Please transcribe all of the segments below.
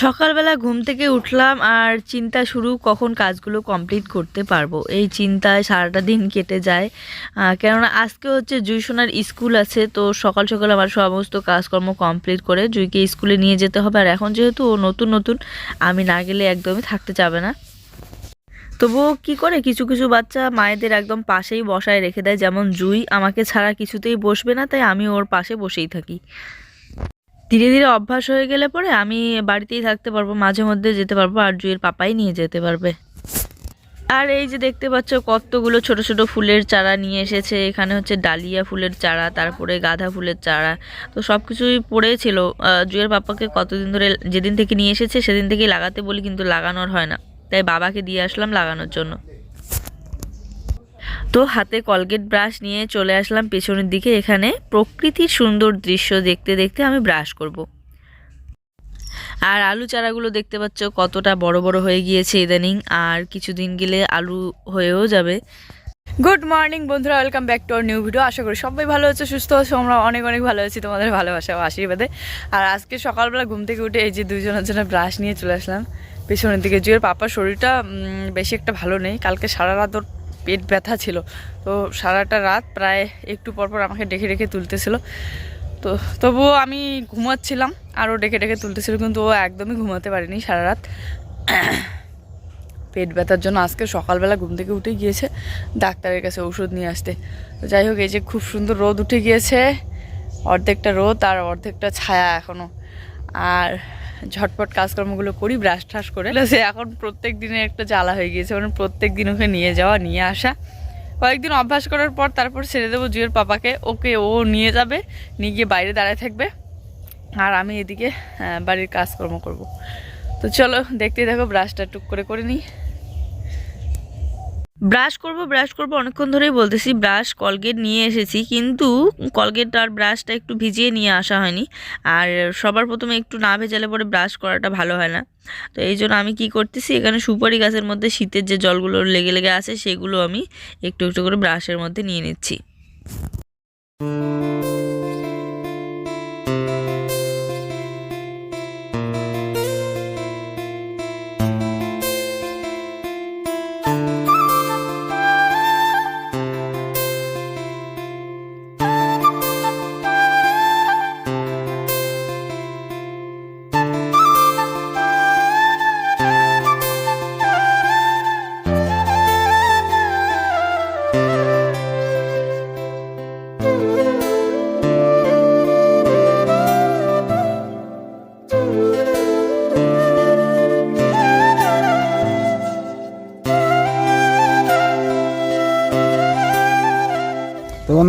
সকালবেলা ঘুম থেকে উঠলাম আর চিন্তা শুরু কখন কাজগুলো কমপ্লিট করতে পারব। এই চিন্তায় সারাটা দিন কেটে যায়। কেননা আজকে হচ্ছে জুই সোনার স্কুল আছে, তো সকাল সকাল আমার সমস্ত কাজকর্ম কমপ্লিট করে জুইকে স্কুলে নিয়ে যেতে হবে। আর এখন যেহেতু ও নতুন নতুন, আমি না গেলে একদমই থাকতে যাবে না। তবুও কি করে? কিছু কিছু বাচ্চা মায়েদের একদম পাশেই বসায় রেখে দেয়, যেমন জুই। আমাকে ছাড়া কিছুতেই বসবে না, তাই আমি ওর পাশে বসেই থাকি। ধীরে ধীরে অভ্যাস হয়ে গেলে পরে আমি বাড়িতেই থাকতে পারব, মাঝে মধ্যে যেতে পারব, আর জুয়ের পাপাই নিয়ে যেতে পারবে। আর এই যে দেখতে পাচ্ছ কতগুলো ছোট ছোট ফুলের চারা নিয়ে এসেছে, এখানে হচ্ছে ডালিয়া ফুলের চারা, তারপরে গাঁদা ফুলের চারা, তো সব কিছুই পড়েছিল জুয়ের পাপাকে কতদিন ধরে যেদিন থেকে নিয়ে এসেছে, সেদিন থেকেই লাগাতে বলি কিন্তু লাগানোর হয় না। তাই বাবাকে দিয়ে আসলাম লাগানোর জন্য। তো হাতে কলগেট ব্রাশ নিয়ে চলে আসলাম পেছনের দিকে। এখানে প্রকৃতির সুন্দর দৃশ্য দেখতে দেখতে আমি ব্রাশ করব। আর আলু চারাগুলো দেখতে পাচ্ছ, কতটা বড় বড় হয়ে গিয়েছে ইদানিং, আর কিছুদিন গেলে আলু হয়েও যাবে। গুড মর্নিং বন্ধুরা, welcome back to R new video. আশা করি সবাই ভালো আছে, সুস্থ আছো, আমরা অনেক অনেক ভালো আছি তোমাদের ভালোবাসা ও আশীর্বাদে। আর আজকে সকালবেলা ঘুম থেকে উঠে এই যে দুজনের জন্য ব্রাশ নিয়ে চলে আসলাম। পেছনের দিকে জুয়ের পাপার শরীরটা বেশি একটা ভালো নেই, কালকে সারা রাত পেট ব্যথা ছিল। তো সারাটা রাত প্রায় একটু পরপর আমাকে ডেকে ডেকে তুলতেছিল। তো তবুও আমি ঘুমাচ্ছিলাম, আরও ডেকে ডেকে তুলতেছিল, কিন্তু ও একদমই ঘুমাতে পারেনি সারা রাত। পেট ব্যথার জন্য আজকে সকালবেলা ঘুম থেকে উঠে গিয়েছে, ডাক্তারের কাছে ওষুধ নিয়ে আসতে। তো যাই হোক, এই যে খুব সুন্দর রোদ উঠে গিয়েছে, অর্ধেকটা রোদ আর অর্ধেকটা ছায়া এখনও আর ঝটপট কাজকর্মগুলো করি ব্রাশ ঠাস করে। সে এখন প্রত্যেক দিনের একটা জ্বালা হয়ে গিয়েছে মানে প্রত্যেক দিন ওকে নিয়ে যাওয়া, নিয়ে আসা। কয়েকদিন অভ্যাস করার পর তারপর ছেড়ে দেবো জুয়ের পাপাকে। ওকে ও নিয়ে যাবে, নিয়ে গিয়ে বাইরে দাঁড়ায় থাকবে। আর আমি এদিকে বাড়ির কাজকর্ম করব। তো চলো, দেখতে দেখো ব্রাশটা টুক করে করে নিই। ব্রাশ করব ব্রাশ করব, অনেকক্ষণ ধরেই বলতেছি ব্রাশ কলগেট নিয়ে এসেছি, কিন্তু কলগেট আর ব্রাশটা একটু ভিজিয়ে নিয়ে আসা হয়নি। আর সবার প্রথমে একটু না ভেজালে পরে ব্রাশ করাটা ভালো হয় না। তো এই জন্য আমি কি করতেছি, এখানে সুপারি গাছের মধ্যে শীতের যে জলগুলো লেগে লেগে আছে, সেগুলো আমি একটু একটু করে ব্রাশের মধ্যে নিয়ে নিচ্ছি।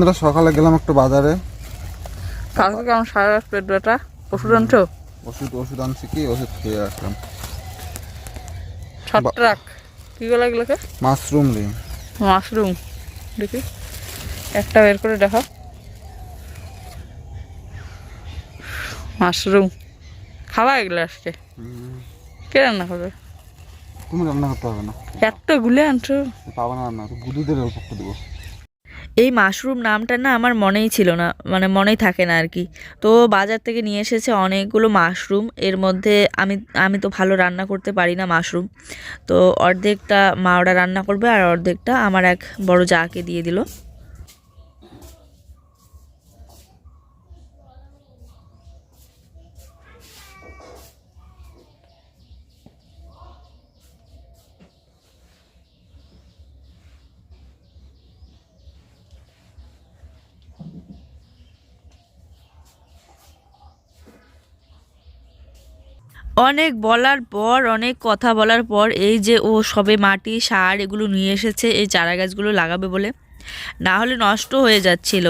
বন্ধুরা সকালে গেলাম একটু বাজারে। কালকে কেমন সারা রাত পেট ব্যথা? ওষুধ আনছো? ওষুধ ওষুধ আনছি কি ওষুধ খেয়ে আসলাম। ছট রাখ কি গলা এগুলোকে? মাশরুম রে মাশরুম। দেখি। একটা বের করে দেখো মাশরুম। খাওয়া এগুলো আজকে? কে রান্না করবে? তুমি রান্না করতে হবে না। এত গুলে আনছো? পাবা না রান্না গুদুদের অল্প দেবো। এই মাশরুম নামটা না আমার মনেই ছিল না মানে মনেই থাকে না আর কি। তো বাজার থেকে নিয়ে এসেছে অনেকগুলো মাশরুম, এর মধ্যে আমি আমি তো ভালো রান্না করতে পারি না মাশরুম। তো অর্ধেকটা মা ওরা রান্না করবে আর অর্ধেকটা আমার এক বড় জাকে দিয়ে দিল। অনেক বলার পর, অনেক কথা বলার পর এই যে ও সবে মাটি, সার এগুলো নিয়ে এসেছে, এই চারা গাছগুলো লাগাবে বলে। না হলে নষ্ট হয়ে যাচ্ছিল।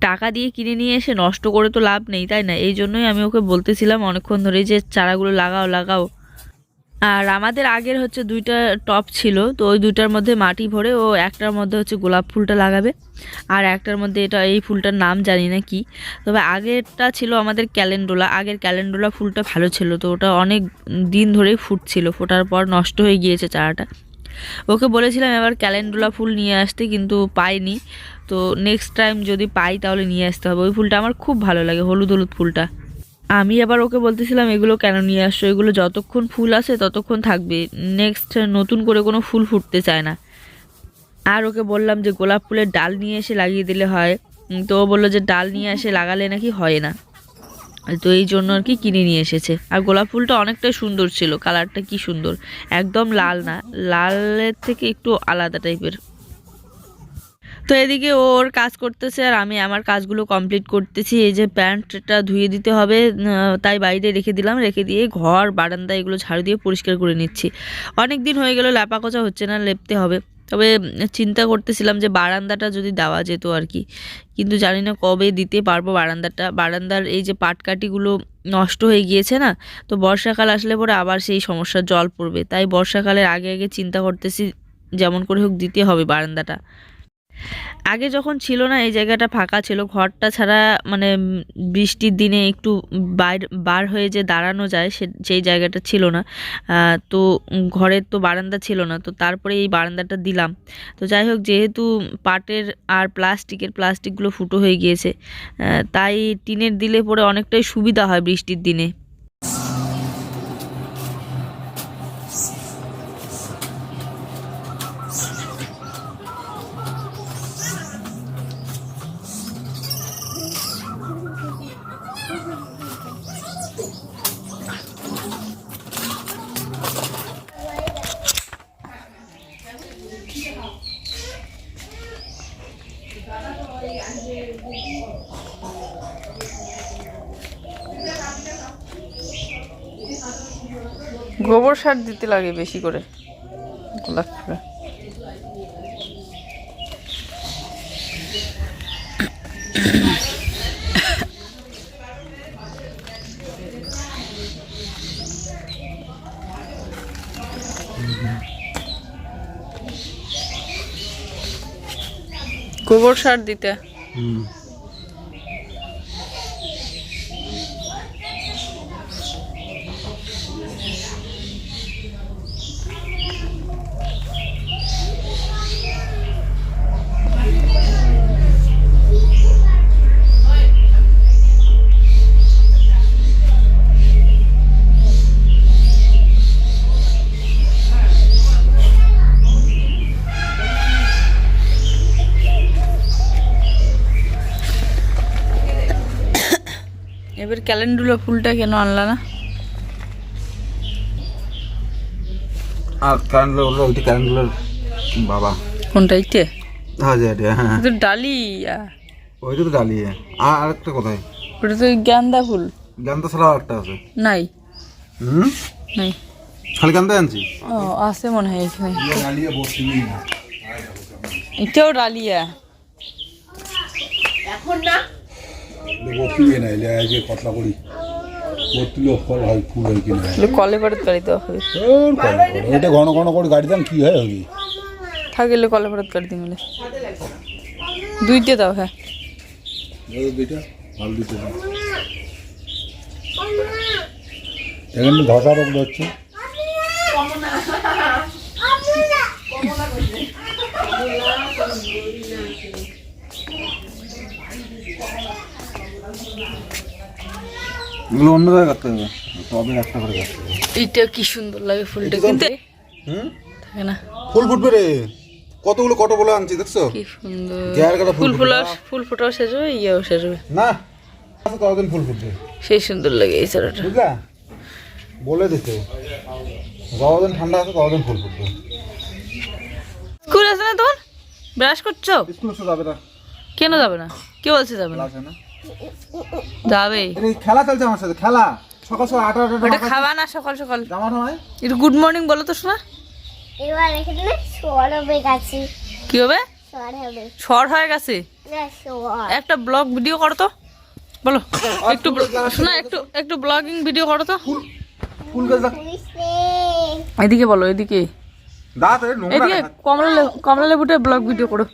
টাকা দিয়ে কিনে নিয়ে এসে নষ্ট করে তো লাভ নেই, তাই না? এই জন্যই আমি ওকে বলতেছিলাম অনেকক্ষণ ধরে যে চারাগুলো লাগাও লাগাও। আর আমাদের আগের হচ্ছে দুইটা টপ ছিল, তো ওই দুইটার মধ্যে মাটি ভরে ও একটার মধ্যে হচ্ছে গোলাপ ফুলটা লাগাবে। আর একটার মধ্যে এটা এই ফুলটার নাম জানি না কি। তবে আগেরটা ছিল আমাদের ক্যালেন্ডোলা, আগের ক্যালেন্ডোলা ফুলটা ভালো ছিল, তো ওটা অনেক দিন ধরেই ফুটছিল, ফোটার পর নষ্ট হয়ে গিয়েছে চারাটা। ওকে বলেছিলাম এবার ক্যালেন্ডোলা ফুল নিয়ে আসতে, কিন্তু পাইনি। তো নেক্সট টাইম যদি পাই তাহলে নিয়ে আসতে হবে। ওই ফুলটা আমার খুব ভালো লাগে, হলুদ হলুদ ফুলটা। আমি আবার ওকে বলতেছিলাম, এগুলো কেন নিয়ে আসছো? এগুলো যতক্ষণ ফুল আছে ততক্ষণ থাকবে। নেক্সট নতুন করে কোনো ফুল ফুটতে চায় না। আর ওকে বললাম যে, গোলাপ ফুলের ডাল নিয়ে এসে লাগিয়ে দিলে হয়। তো ও বলল যে, ডাল নিয়ে এসে লাগালে নাকি হয় না। তো এই জন্য আর কি কিনে নিয়ে এসেছে। আর গোলাপ ফুলটা অনেকটাই সুন্দর ছিল। কালারটা কি সুন্দর। একদম লাল না। লালের থেকে একটু আলাদা টাইপের তো এদিকে ওর কাজ করতেছে আর আমি আমার কাজগুলো কমপ্লিট করতেছি। এই যে প্যান্টটা ধুয়ে দিতে হবে তাই বাইরে রেখে দিলাম। রেখে দিয়ে ঘর, বারান্দা এগুলো ঝাড়ু দিয়ে পরিষ্কার করে নিচ্ছি। অনেক দিন হয়ে গেল ল্যাপা কোচা হচ্ছে না, লেপতে হবে। তবে চিন্তা করতেছিলাম যে বারান্দাটা যদি দেওয়া যেত আর কি। কিন্তু জানি না কবে দিতে পারব বারান্দাটা। বারান্দার এই যে পাটকাঠিগুলো নষ্ট হয়ে গিয়েছে না, তো বর্ষাকাল আসলে পরে আবার সেই সমস্যার জল পড়বে। তাই বর্ষাকালের আগে আগে চিন্তা করতেছি, যেমন করে হোক দিতে হবে বারান্দাটা। আগে যখন ছিল না, এই জায়গাটা ফাঁকা ছিল, ঘরটা ছাড়া মানে বৃষ্টির দিনে একটু বাইর, বার হয়ে যে দাঁড়ানো যায় সে, সেই জায়গাটা ছিল না। তো ঘরের তো বারান্দা ছিল না, তো তারপরে এই বারান্দাটা দিলাম। তো যাই হোক, যেহেতু পাটের আর প্লাস্টিকের, প্লাস্টিকগুলো ফুটো হয়ে গিয়েছে তাই টিনের দিলে পরে অনেকটাই সুবিধা হয় বৃষ্টির দিনে। গোবর সার দিতে লাগে বেশি করে। গোলাপ ফুলে গোবর সার দিতে। হুম। এবার ক্যালেন্ডুলা ফুলটা কেন আনলা না? আর কারেন্ট হলো ওইটা হলো বাবা। কোনটা ইতে হ্যাঁ যে এটা, হ্যাঁ তো ডালিয়া। ওইটা তো ডালিয়ে। আর আরেকটা কোথায়? ওটা তো গান্দা ফুল। গান্দা ছাড়াও একটা আছে। নাই। হুম? নাই। খালি গান্দা আনছি? ও আছে মনে হয় এখানে। এটাও ডালিয়া। বত্রিয়ে না? এলে আজকে কথা করি বত্রিলে ফল হয় ফুল হয় কিনা কলে করে গাড়ি দেওয়া হবে। এটা ঘন ঘন করে গাড়ি দাম কি হয় হবে থাকলে কলে ফেরত গাড়ি দুইটা দাও হ্যাঁ। দুইটা ভালো দাও। এখানে ধসা রোগ হচ্ছে এগুলো অন্য জায়গায় হবে। করে কাটতে হবে এইটা কি সুন্দর লাগে ফুলটা কিন্তু। হুম? থাকে না। ফুল ফুটবে রে। কতগুলো কত বলে আনছি দেখছ? কি সুন্দর। গ্যার কাটা ফুল ফুল ফুল ফোটাও শেষ হবে ইয়েও শেষ হবে। না আছে ততদিন ফুল ফুটবে। সেই সুন্দর লাগে এই চারাটা। বুঝলা? বলে দিতে যতদিন ঠান্ডা আছে ততদিন ফুল ফুটবে। স্কুল আছে না তোর ব্রাশ করছ? স্কুলে তো যাবে না। কেন যাবে না? কে বলছে যাবে না? না। যাবে। খেলা চলছে আমার সাথে খেলা। সকাল সকাল আটা আটা ওটা না সকাল সকাল? জামা নয় একটু গুড মর্নিং বলো তো শোনা। এবার এখানে হবে গাছে। কি হবে? হবে। হয়ে গেছে? একটা ব্লগ ভিডিও করো তো। বলো একটু শোনা একটু একটু ব্লগিং ভিডিও করো তো। ফুল গাছ দেখ এদিকে বলো এদিকে। দাঁত এদিকে কমলা লেবু কমলা লেবুটা ব্লগ ভিডিও করো।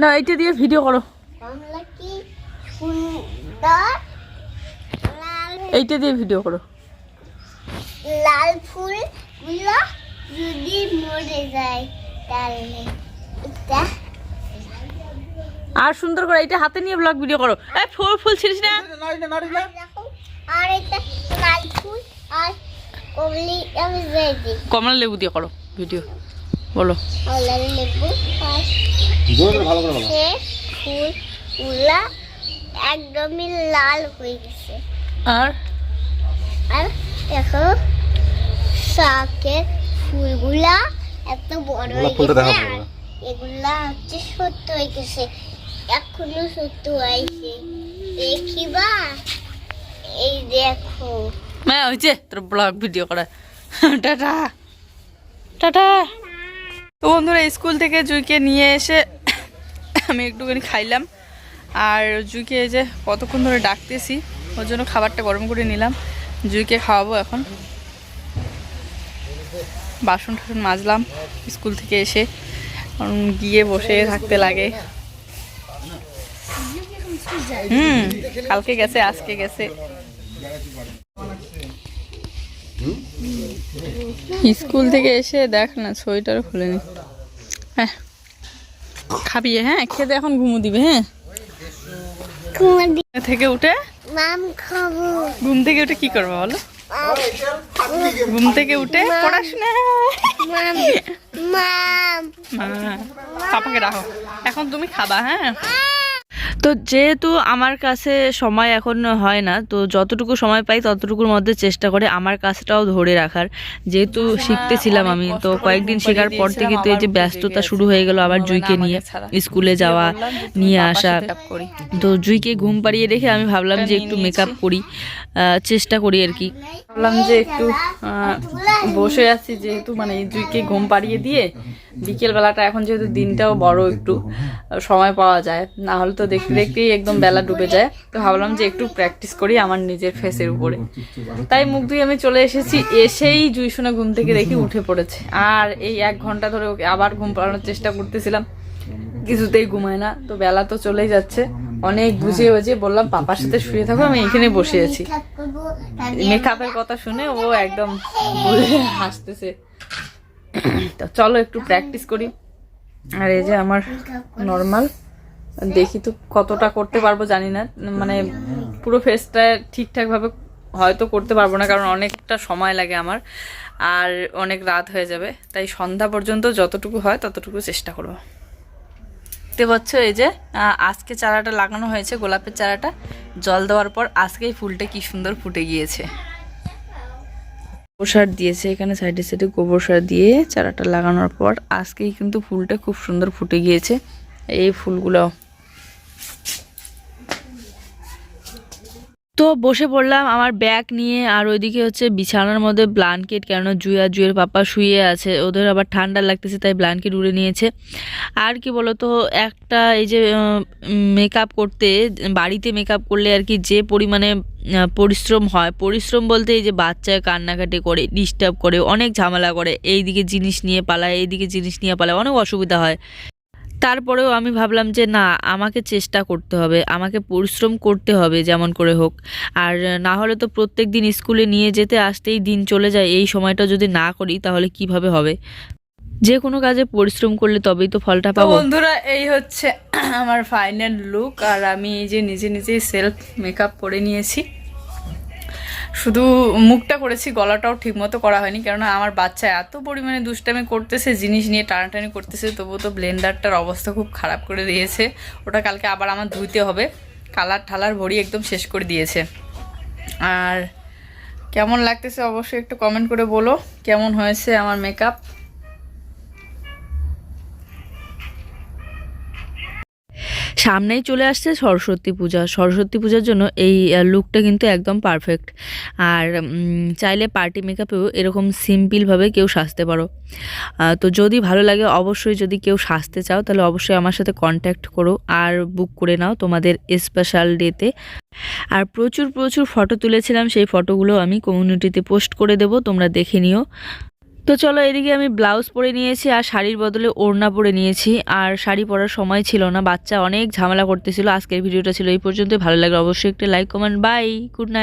না এইটা দিয়ে ভিডিও করো। কমলা কি? সুন্দর এইটা দিয়ে ভিডিও করো। লাল ফুলগুলো যদি মরে যায় তাহলে এটা আর সুন্দর করে এইটা হাতে নিয়ে ব্লগ ভিডিও করো। এই ফুল ফুল ছিড়িস না? নাড়ি না না আর এটা লাল ফুল আর কমলি আমি কমলা লেবু দিয়ে করো ভিডিও বলো। আর লাল লেবু আর জোরে করে ভালো করে বলো। ফুলগুলা একদমই লাল হয়ে গেছে। আর? আর দেখো শাকের ফুলগুলা এত বড় হয়ে গেছে আর এগুলা হচ্ছে সত্য হয়ে গেছে এখনও সত্য হয়েছে। দেখিবা এই দেখো। হ্যাঁ হয়েছে তোর ব্লগ ভিডিও করা। টাটা। টাটা। তো বন্ধুরা স্কুল থেকে জুইকে নিয়ে এসে আমি একটুখানি খাইলাম। আর জুইকে এই যে কতক্ষণ ধরে ডাকতেছি, ওর জন্য খাবারটা গরম করে নিলাম। জুইকে খাওয়াবো এখন। বাসন টাসন মাজলাম, স্কুল থেকে এসে। গিয়ে বসে থাকতে লাগে। হুম, কালকে গেছে, আজকে গেছে। স্কুল থেকে এসে দেখ না সোয়েটার খুলেনি। হ্যাঁ। খাবি হ্যাঁ খেতে এখন ঘুমো দিবে হ্যাঁ। থেকে উঠে? ঘুম থেকে উঠে কি করব বলো? ঘুম থেকে উঠে পড়াশোনা। পাপাকে রাখো এখন তুমি খাবা হ্যাঁ? তো যেহেতু আমার কাছে সময় এখন হয় না তো যতটুকু সময় পাই ততটুকুর মধ্যে চেষ্টা করে আমার কাজটাও ধরে রাখার। যেহেতু শিখতেছিলাম আমি তো কয়েকদিন শেখার পর থেকে তো এই যে ব্যস্ততা শুরু হয়ে গেল আবার জুইকে নিয়ে স্কুলে যাওয়া নিয়ে আসা। তো জুইকে ঘুম পাড়িয়ে রেখে আমি ভাবলাম যে একটু মেকআপ করি। চেষ্টা করি আর কি। ভাবলাম যে একটু বসে আছি যেহেতু মানে জুইকে ঘুম পাড়িয়ে দিয়ে বিকেল বেলাটা এখন যেহেতু দিনটাও বড় একটু সময় পাওয়া যায়, না হলে তো দেখতে দেখতেই একদম বেলা ডুবে যায়। তো ভাবলাম যে একটু প্র্যাকটিস করি আমার নিজের ফেসের উপরে। তাই মুখ ধুয়ে আমি চলে এসেছি, এসেই জুই শুনে ঘুম থেকে দেখি উঠে পড়েছে। আর এই এক ঘণ্টা ধরে ওকে আবার ঘুম পাড়ানোর চেষ্টা করতেছিলাম, কিছুতেই ঘুমায় না, তো বেলা তো চলেই যাচ্ছে। অনেক বুঝিয়ে বুঝিয়ে বললাম, পাপার সাথে শুয়ে থাকো, আমি এখানে বসে আছি। মেকআপের কথা শুনে ও একদম বুঝে হাসতেছে। তো চলো একটু প্র্যাকটিস করি। আর এই যে আমার নর্মাল দেখি তো কতটা করতে পারব, জানি না। মানে পুরো ফেসটা ঠিকঠাক ভাবে হয়তো করতে পারব না, কারণ অনেকটা সময় লাগে আমার, আর অনেক রাত হয়ে যাবে। তাই সন্ধ্যা পর্যন্ত যতটুকু হয় ততটুকু চেষ্টা করব। দেখতে পাচ্ছ এই যে আজকে চারাটা লাগানো হয়েছে, গোলাপের চারাটা। জল দেওয়ার পর আজকেই ফুলটা কি সুন্দর ফুটে গিয়েছে। গোবর সার দিয়েছে এখানে, সাইডে সাইডে গোবর সার দিয়ে চারাটা লাগানোর পর আজকেই কিন্তু ফুলটা খুব সুন্দর ফুটে গিয়েছে। এই ফুলগুলো তো বসে পড়লাম আমার ব্যাগ নিয়ে, আর ওইদিকে হচ্ছে বিছানার মধ্যে ব্লাঙ্কেট কেননা জুয়া জুয়ের পাপা শুয়ে আছে, ওদের আবার ঠান্ডা লাগতেছে তাই ব্লাঙ্কেট উড়ে নিয়েছে। আর কি বলতো, একটা এই যে মেকআপ করতে, বাড়িতে মেকআপ করলে আর কি যে পরিমাণে পরিশ্রম হয়, পরিশ্রম বলতে এই যে বাচ্চা কান্নাকাটি করে ডিস্টার্ব করে, অনেক ঝামেলা করে, এইদিকে জিনিস নিয়ে পালায়, এইদিকে জিনিস নিয়ে পালায়, অনেক অসুবিধা হয়। তারপরেও আমি ভাবলাম যে না আমাকে চেষ্টা করতে হবে আমাকে পরিশ্রম করতে হবে যেমন করে হোক। আর না হলে তো প্রত্যেক দিন স্কুলে নিয়ে যেতে আসতেই দিন চলে যায় এই সময়টা যদি না করি তাহলে কীভাবে হবে? যে কোনো কাজে পরিশ্রম করলে তবেই তো ফলটা পাবো। বন্ধুরা এই হচ্ছে আমার ফাইনাল লুক আর আমি এই যে নিজে নিজেই সেলফ মেকআপ করে নিয়েছি। শুধু মুখটা করেছি, গলাটাও ঠিকমতো করা হয়নি, কেননা আমার বাচ্চা এত পরিমাণে দুষ্টামি করতেছে, জিনিস নিয়ে টানাটানি করতেছে, তবুও তো ব্লেন্ডারটার অবস্থা খুব খারাপ করে দিয়েছে। ওটা কালকে আবার আমার ধুইতে হবে। কালার ঠালার ভরি একদম শেষ করে দিয়েছে। আর কেমন লাগতেছে অবশ্যই একটু কমেন্ট করে বলো। কেমন হয়েছে আমার মেকআপ সামনেই চলে আসছে সরস্বতী পূজা। সরস্বতী পূজার জন্য এই লুকটা কিন্তু একদম পারফেক্ট আর চাইলে পার্টি মেকআপেও এরকম সিম্পলভাবে কেউ সাজতে পারো। তো যদি ভালো লাগে অবশ্যই যদি কেউ সাজতে চাও, তাহলে অবশ্যই আমার সাথে কন্ট্যাক্ট করো আর বুক করে নাও তোমাদের স্পেশাল ডেতে আর প্রচুর প্রচুর ফটো তুলেছিলাম, সেই ফটোগুলো আমি কমিউনিটিতে পোস্ট করে দেবো, তোমরা দেখে নিও। তো চলো এদিকে আমি ব্লাউজ পরে নিয়েছি আর শাড়ির বদলে ওড়না পরে নিয়েছি। আর শাড়ি পরার সময় ছিল না, বাচ্চা অনেক ঝামেলা করতেছিল। আজকের ভিডিওটা ছিল এই পর্যন্ত ভালো লাগলে অবশ্যই একটা like comment bye good night